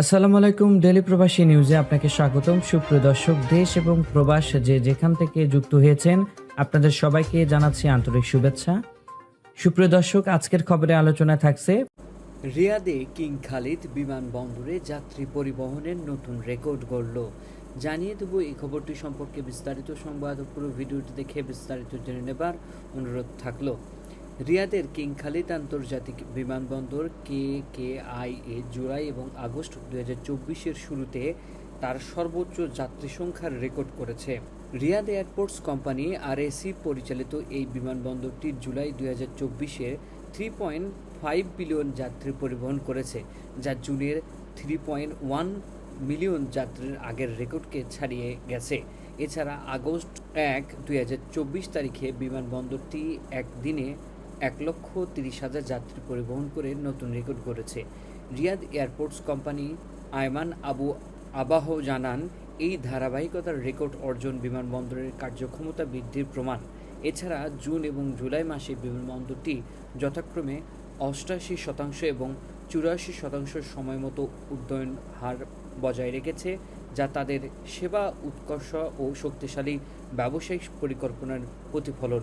আসসালামু আলাইকুম ডেলি প্রবাসী নিউজে আপনাকে স্বাগতম। সুপ্রিয় দর্শক, দেশ এবং প্রবাস যে যেখান থেকে যুক্ত হয়েছেন, আপনাদের সবাইকে জানাচ্ছি আন্তরিক শুভেচ্ছা। সুপ্রিয় দর্শক, আজকের খবরে আলোচনা থাকছে, রিয়াদে কিং খালিদ বিমানবন্দরে যাত্রী পরিবহনের নতুন রেকর্ড গড়ল। জানিয়ে দেবো এই খবরটি সম্পর্কে বিস্তারিত সংবাদ। পুরো ভিডিওটি দেখে বিস্তারিত জেনে নেবার অনুরোধ থাকল। রিয়াদের কিং খালিদ আন্তর্জাতিক বিমানবন্দর কে কে আই এ জুলাই এবং আগস্ট দু হাজার চব্বিশের শুরুতে তার সর্বোচ্চ যাত্রী সংখ্যার রেকর্ড করেছে। রিয়াদ এয়ারপোর্টস কোম্পানি আরএসি পরিচালিত এই বিমানবন্দরটি জুলাই দু হাজার চব্বিশে থ্রি পয়েন্ট ফাইভ বিলিয়ন যাত্রী পরিবহন করেছে, যা জুনের থ্রি পয়েন্ট ওয়ান মিলিয়ন যাত্রীর আগের রেকর্ডকে ছাড়িয়ে গেছে। এছাড়া আগস্ট এক দুই তারিখে বিমানবন্দরটি একদিনে এক লক্ষ তিরিশ হাজার যাত্রী পরিবহন করে নতুন রেকর্ড করেছে Riyadh airports company Ayman Abu Abah জানান, এই ধারাবাহিকতার রেকর্ড অর্জন বিমানবন্দরের কার্যক্ষমতা বৃদ্ধির প্রমাণ। এছাড়া জুন এবং জুলাই মাসে বিমানবন্দরটি যথাক্রমে অষ্টাশি শতাংশ এবং চুরাশি শতাংশ সময় মতো উড্ডয়ন হার বজায় রেখেছে, যা তাদের সেবা, উৎকর্ষ ও শক্তিশালী ব্যবসায়িক পরিকল্পনার প্রতিফলন।